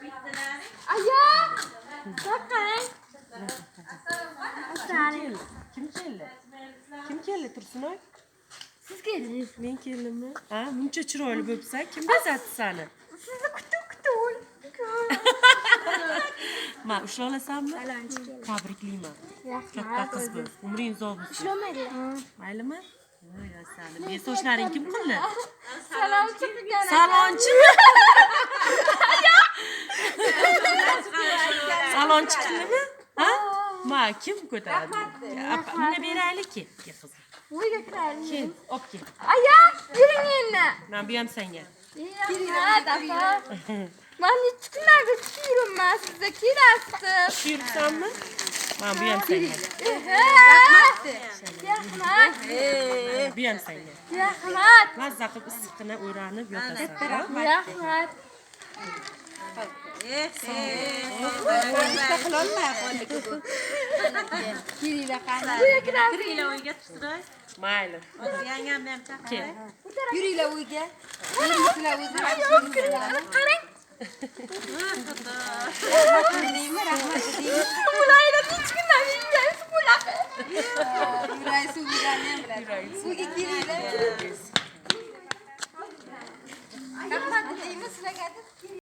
Aya! Bakın. keldi kim keldi kim keldi tursunoy Siz geldiniz. men keldimmi ha muncha chiroyli bo'libsan kim bezatdi sani Sizni kutib kutib. ma ushlab olasanmi tabriklayman katta Rahmat. qiz bo'l umring uzoq bo'lsin Ishlamaydi. maylimi voy sani men sochlaring kim qildi Salom chiqgan. Salonchimi salonchi qildimi ha ma kim ko'taradi uni beraylikki qizim Uyga kiraylik. kel olib kel Aya! Yuring endi. mana bu ham senga Rahmat apa. Men necha kunlardir kuyurman sizga kelasizsiz. shu yuribsanmi mana bu ham senga Rahmat. Rahmat. bu ham senga Rahmat. mazza qilib issiqqina o'ranib yotasan Rahmat. Uyga kiramiz mayli yangam ham chaqiradi yuringlar uyga qarang rahmat deymi rahmat deymi bularni hech kimdan bilmaysiz bunaqa yuragi suv yurani ham biladi suvga kelinglar rahmat deymi sizlarga